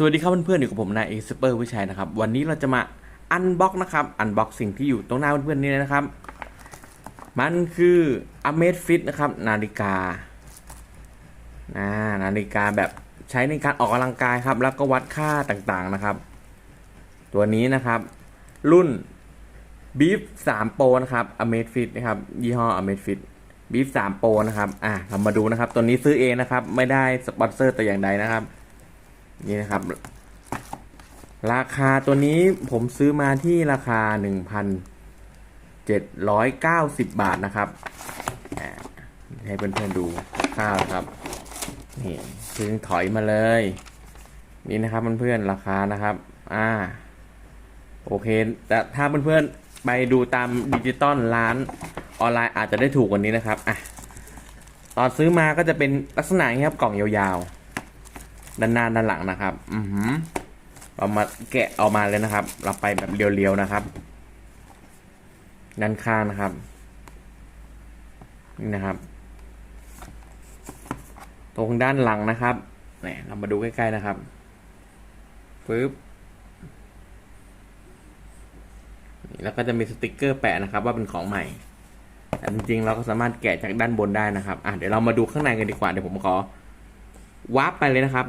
สวัสดีครับเพื่อนๆอยู่กับผมนายเอซเปอร์วิชัยนะครับ วันนี้เราจะมาอันบ็อกนะครับอันบ็อกสิ่งที่อยู่ตรงหน้าเพื่อนๆนี่นะครับ มันคือ a m a z Fit นะครับ นาฬิกานานาฬิกาแบบใช้ในการออกกำลังกายครับ แล้วก็วัดค่าต่างๆนะครับ ตัวนี้นะครับ รุ่น Beef 3 Pro นะครับ a m a z Fit นะครับ ยี่ห้อ a m a z Fit Beef 3 Pro นะครับ อะเรามาดูนะครับ ตัวนี้ซื้อเองนะครับ ไม่ได้สปอนเซอร์แต่อย่างใดนะครับ นี่นะครับ ราคาตัวนี้ผมซื้อมาที่ราคา 1,790 บาทนะครับให้เพื่อนๆดูข้าวครับนี่เพิ่งถอยมาเลย นี่นะครับเพื่อนๆราคานะครับ อ่า โอเค แต่ถ้าเพื่อนๆไปดูตามดิจิตอลร้านออนไลน์อาจจะได้ถูกกว่านี้นะครับอะตอนซื้อมาก็จะเป็นลักษณะนี้ครับกล่องยาวๆ ด้านหน้าด้านหลังนะครับ อือหือเรามาแกะออกมาเลยนะครับ เราไปแบบเรียวๆนะครับ ด้านข้างนะครับ นี่นะครับ ตรงด้านหลังนะครับเนี่ยเรามาดูใกล้ๆนะครับปึ๊บแล้วก็จะมีสติกเกอร์แปะนะครับ ว่าเป็นของใหม่แต่จริงๆเราก็สามารถแกะจากด้านบนได้นะครับ อะเดี๋ยวเรามาดูข้างในกันดีกว่า เดี๋ยวผมขอวาร์ปไปเลยนะครับ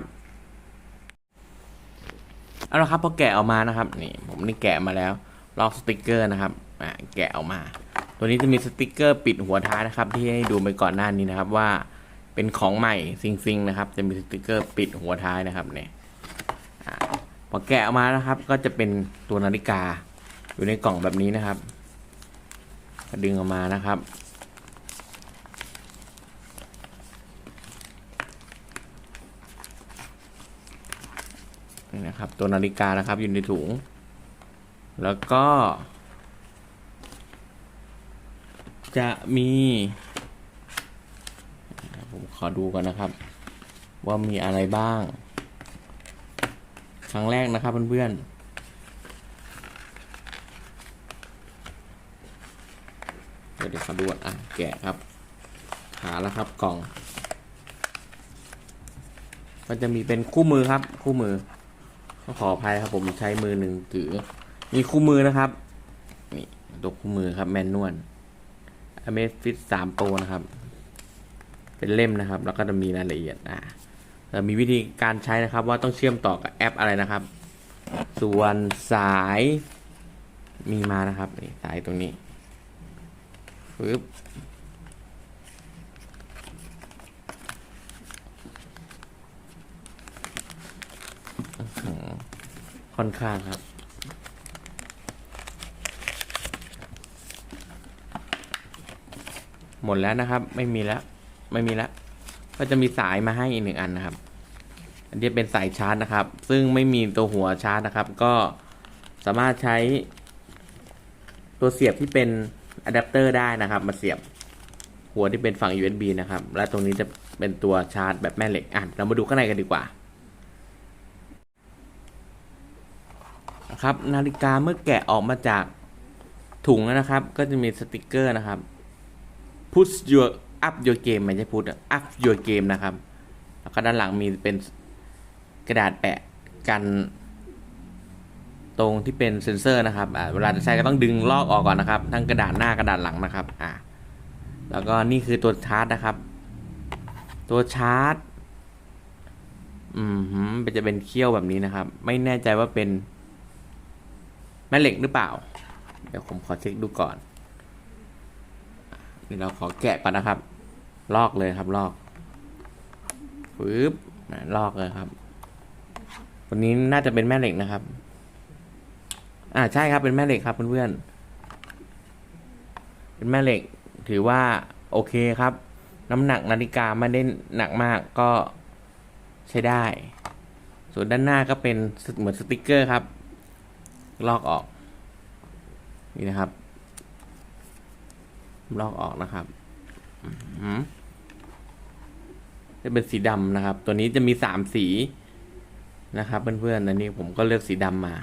เอาละครับพอแกะออกมานะครับนี่ผมนี่แกะมาแล้วลอกสติกเกอร์นะครับอะแกะออกมา ตัวนี้จะมีสติกเกอร์ปิดหัวท้ายนะครับ ที่ให้ดูไปก่อนหน้านี้นะครับว่าเป็นของใหม่ซิงๆนะครับ จะมีสติกเกอร์ปิดหัวท้ายนะครับเนี่ยอพอแกะออกมานะครับ ก็จะเป็นตัวนาฬิกาอยู่ในกล่องแบบนี้นะครับดึงออกมานะครับ นี่นะครับ ตัวนาฬิกานะครับอยู่ในถุง แล้วก็ จะมี ผมขอดูก่อนนะครับ ว่ามีอะไรบ้าง ครั้งแรกนะครับเพื่อนๆเดี๋ยวขอดูอะแกะครับ หาแล้วครับกล่อง ก็จะมีเป็นคู่มือครับ คู่มือ ขออภัยครับผมใช้มือหนึ่งถือ มีคู่มือนะครับ นี่ตัวคู่มือครับ แมนนวล a m a z Fit 3 Pro นะครับ เป็นเล่มนะครับ แล้วก็จะมีรายละเอียดอ่ามีวิธีการใช้นะครับ ว่าต้องเชื่อมต่อกับแอปอะไรนะครับ ส่วนสายมีมานะครับนี่สายตรงนี้ปึ๊บ ค่อนข้างครับ หมดแล้วนะครับ ไม่มีแล้ว ไม่มีแล้ว ก็จะมีสายมาให้อีกหนึ่งอันนะครับ อันนี้เป็นสายชาร์จนะครับ ซึ่งไม่มีตัวหัวชาร์จนะครับ ก็สามารถใช้ตัวเสียบที่เป็นอะแดปเตอร์ได้นะครับ มาเสียบหัวที่เป็นฝั่ง USB นะครับ และตรงนี้จะเป็นตัวชาร์จแบบแม่เหล็ก อะ เรามาดูข้างในกันดีกว่า นะ ครับ นาฬิกาเมื่อแกะออกมาจากถุงนะครับ ก็จะมีสติกเกอร์นะครับ push your up your game ไม่ใช่ push up your game นะครับ แล้วก็ด้านหลังมีเป็นกระดาษแปะกันตรงที่เป็นเซ็นเซอร์นะครับเวลาจะใช้ก็ต้องดึงลอกออกก่อนนะครับ ทั้งกระดาษหน้ากระดาษหลังนะครับ อ่า แล้วก็นี่คือตัวชาร์จนะครับ ตัวชาร์จ อืมหืมจะเป็นเขี้ยวแบบนี้นะครับ ไม่แน่ใจว่าเป็น แม่เหล็กหรือเปล่า เดี๋ยวผมขอเช็คดูก่อนนี่เราขอแกะก่อนนะครับ ลอกเลยครับ ลอกปึ๊บนะลอกเลยครับตัวนี้น่าจะเป็นแม่เหล็กนะครับ อ่าใช่ครับเป็นแม่เหล็กครับเพื่อนๆเป็นแม่เหล็ก ถือว่าโอเคครับ น้ำหนักนาฬิกาไม่ได้หนักมากก็ใช้ได้ ส่วนด้านหน้าก็เป็นเหมือนสติกเกอร์ครับ ลอกออก นี่นะครับลอกออกนะครับอือหือจะเป็นสีดำนะครับ ตัวนี้จะมีสามสีนะครับ เพื่อนๆอันนี้ผมก็เลือกสีดำมา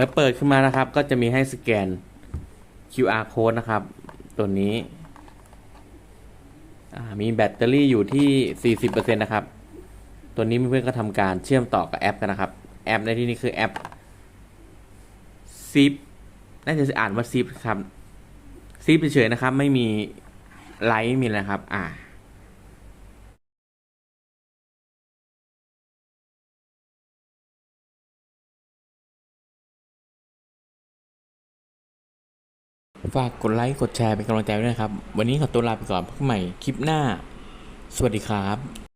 มื่อเปิดขึ้นมานะครับ ก็จะมีให้สแกน QR code นะครับ ตัวนี้ มีแบตเตอรี่อยู่ที่ 40%นะครับ ตัวนี้เพื่อนๆก็ทำการเชื่อมต่อกับแอปกันนะครับ แอปในที่นี้คือแอป Zip น่าจะอ่านว่า Zip ครับ Zip เฉยๆนะครับ ไม่มีไลท์มีอะไรนะครับ อ่า ฝากกดไลค์กดแชร์เป็นกำลังใจด้วยนะครับ วันนี้ขอตัวลาไปก่อนพบใหม่คลิปหน้า สวัสดีครับ